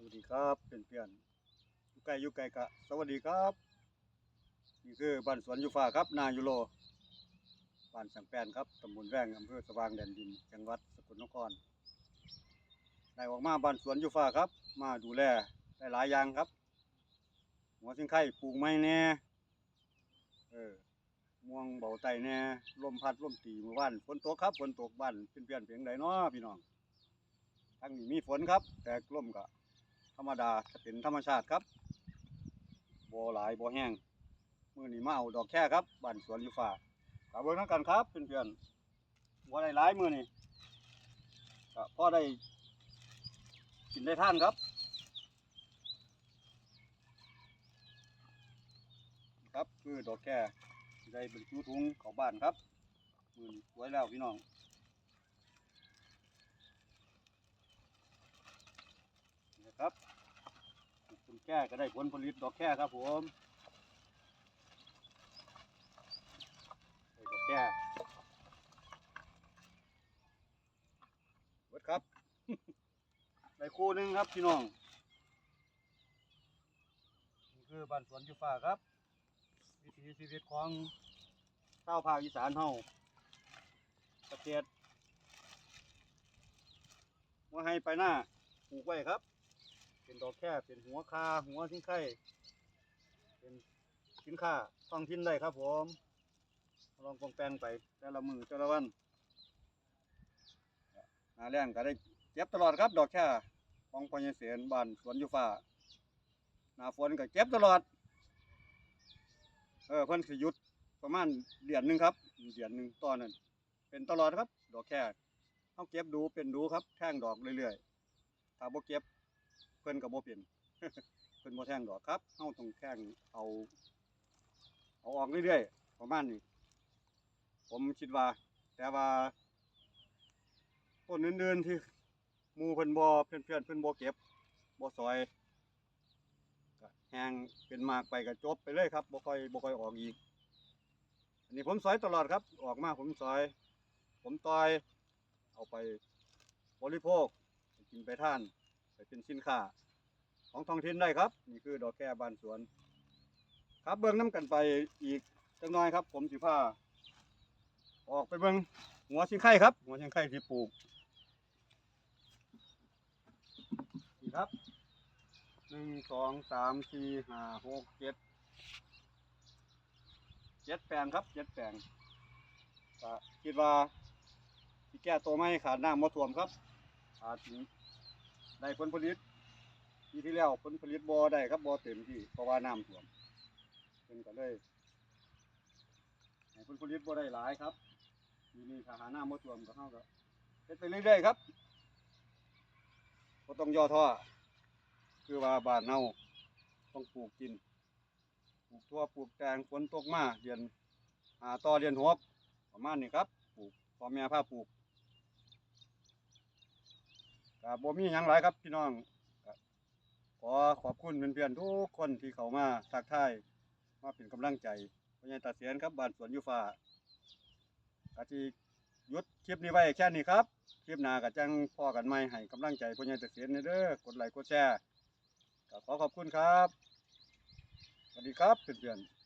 สวัสดีครับเพื่อนๆอยู่ไกลอยู่ไกลกะ สวัสดีครับ นี่คือบ้านสวนยูฟ้าครับ นายูโรบ้านสังแปนครับตำบลแวงอำเภอสว่างแดนดิน จังหวัดสกลนครได้ออกมาบ้านสวนยูฟ้าครับ มาดูแลได้หลายอย่างครับ หัวสิงไข่ปลูกไม้แน่เออม่วงเบาไตแน่ลมพัดลมตีเมื่อวานฝนตกครับฝนตกบ้านเพื่อนๆเพียงใดเนาะพี่น้องทั้งนี้มีฝนครับ แต่ลมก็ ธรรมดาจะเป็นธรรมชาติครับบ่หลายบ่แห้งมือนี้มาเอาดอกแค่ครับบ้านสวนยูฟ้าขอบเบิ่งทั้งกันครับเพื่อนๆบ่ได้หลายมือนี้ก็พอได้กินได้ท่านครับ ครับคือดอกแค่ได้บรรจุถุงเข้าบ้านครับมือนี้สวยแล้วพี่น้องนะครับ แก้ก็ได้ผลผลิตดอกแค่ครับผมได้ดอกแค่เบิดครับ ได้คู่หนึ่งครับพี่น้องนี่คือบ้านสวนยูฟ้าครับ วิถีชีวิตของชาภาคอีสานเฮาเกษตรว่าให้ไปหน้าปลูกไว้ครับ เป็นดอกแค่เป็นหัวคาหัวสิงไข่เป็นสินค้าท้องถิ่นได้ครับผมลองปองแปลงไปแต่ละมือแต่ละวันหนาแรงก็ได้เก็บตลอดครับ ดอกแค่ของพญเสียนบ้านสวนยูฟ้าหนาฝนก็เก็บตลอด เออเพิ่นสิยุดประมาณเดือนหนึ่งครับเดือนหนึ่งตอนนั้นเป็นตลอดครับ ดอกแค่เขาเก็บดูเป็นดูครับแท่งดอกเรื่อยๆถ้าบ่เก็บ พิ่นก็บ่เป็นเพิ่นบ่แทงดอกครับเฮาต้องแทงเอา เอาออกเรื่อยๆประมาณนี้ผมคิดว่า แต่ว่าต้นอื่นๆที่หมู่เพิ่นบ่เพื่อนๆเพิ่นบ่เก็บบ่ซอยก็แห้งเป็นมากไปก็จบไปเลยครับบ่ค่อยบ่ค่อยออกอีกอันนี้ผมซอยตลอดครับ ออกมาผมซอย ผมตอย เอาไปบริโภคกินไปท่าน ไปเป็นสินค้า ของท้องถิ่นได้ครับ นี่คือดอกแค่บานสวน ครับเบิ้งน้ำกันไปอีกจังน้อยครับ ผมสิพาออกไปเบิ้งหัวสิงไข่ครับ หัวสิงไข่ที่ปลูกนี่ครับหนึ่งสองสามสี่ห้าหกเจ็ดเจ็ดแปลงครับเจ็ดแปลงคิดว่าที่แก้ตัวไม่ขาดน้ำมาท่วมครับอาจ ได้ผลผลิตปีที่แล้วผลผลิตบ่ได้ครับบ่เต็มที่เพราะว่าน้ำท่วมเพิ่นก็เลยให้ผลผลิตบ่ได้หลายครับปีนี้ถ้าหาน้ำบ่ท่วมก็เฮาก็เฮ็ดไปเรื่อยๆครับบ่ต้องย่อท้อคือว่าบ้านเฮาต้องปลูกกินปลูกทั่วปลูกแตงฝนตกมาเดือนหาต่อเดือนหกประมาณนี้ครับปลูกพ่อแม่พาปลูก ก็บ่มีหยังหลายครับพี่น้องก็ขอขอบคุณเพื่อนๆทุกคนที่เข้ามาทักทายมาเป็นกำลังใจพ่อใหญ่ตาเสียนครับบ้านสวนยูฟ้าก็สิหยุดคลิปนี้ไว้แค่นี้ครับ คลิปหน้าก็จังพอกันใหม่ให้กำลังใจพ่อใหญ่ตาเสียนเด้อกดไลค์กดแชร์ก็ขอขอบคุณครับสวัสดีครับเพื่อนๆ